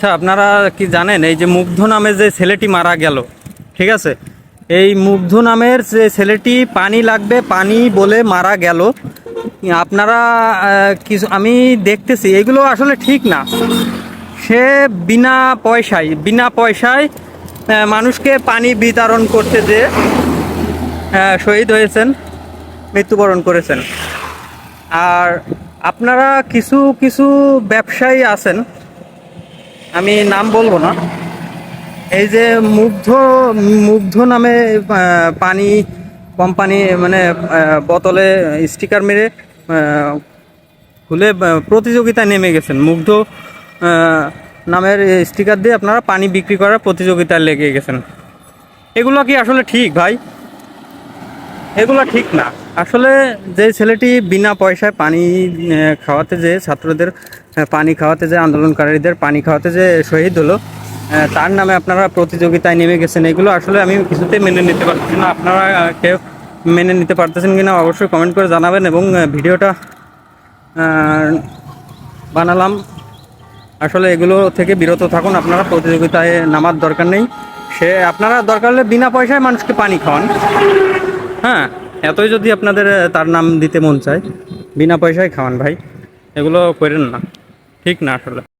আচ্ছা আপনারা কি জানেন, এই যে মুগ্ধ নামে যে ছেলেটি মারা গেল, ঠিক আছে? এই মুগ্ধ নামের যে ছেলেটি পানি লাগবে, পানি বলে মারা গেল। আপনারা কিছু, আমি দেখতেছি, এগুলো আসলে ঠিক না। সে বিনা পয়সায় বিনা পয়সায় মানুষকে পানি বিতরণ করতে যে শহীদ হয়েছেন, মৃত্যুবরণ করেছেন। আর আপনারা কিছু কিছু ব্যবসায়ী আছেন আমি নাম বলব না। এই যে মুগ্ধ মুগ্ধ নামে পানি কোম্পানি মানে বোতলে স্টিকার মেরে খুলে আহ, প্রতিযোগিতায় নেমে গেছেন। মুগ্ধ নামের স্টিকার দিয়ে আপনারা পানি বিক্রি করার প্রতিযোগিতায় লেগে গেছেন। এগুলো কি আসলে ঠিক ভাই? এগুলো ঠিক না। আসলে যে ছেলেটি বিনা পয়সায় পানি খাওয়াতে যে ছাত্রদের পানি খাওয়াতে যে আন্দোলনকারীদের পানি খাওয়াতে যে শহীদ হলো তার নামে আপনারা প্রতিযোগিতায় নেমে গেছেন। এগুলো আসলে আমি কিছুতেই মেনে নিতে পারতেছি না। আপনারা কেউ মেনে নিতে পারতেছেন কিনা অবশ্যই কমেন্ট করে জানাবেন এবং ভিডিওটা বানালাম। আসলে এগুলো থেকে বিরত থাকুন। আপনারা প্রতিযোগিতায় নামার দরকার নেই। সে, আপনারা দরকার হলে বিনা পয়সায় মানুষকে পানি খাওয়ান। হ্যাঁ এতই যদি আপনাদের তার নাম দিতে মন চায়, বিনা পয়সায় খাওয়ান ভাই। এগুলো করেন না, ঠিক না আসলে।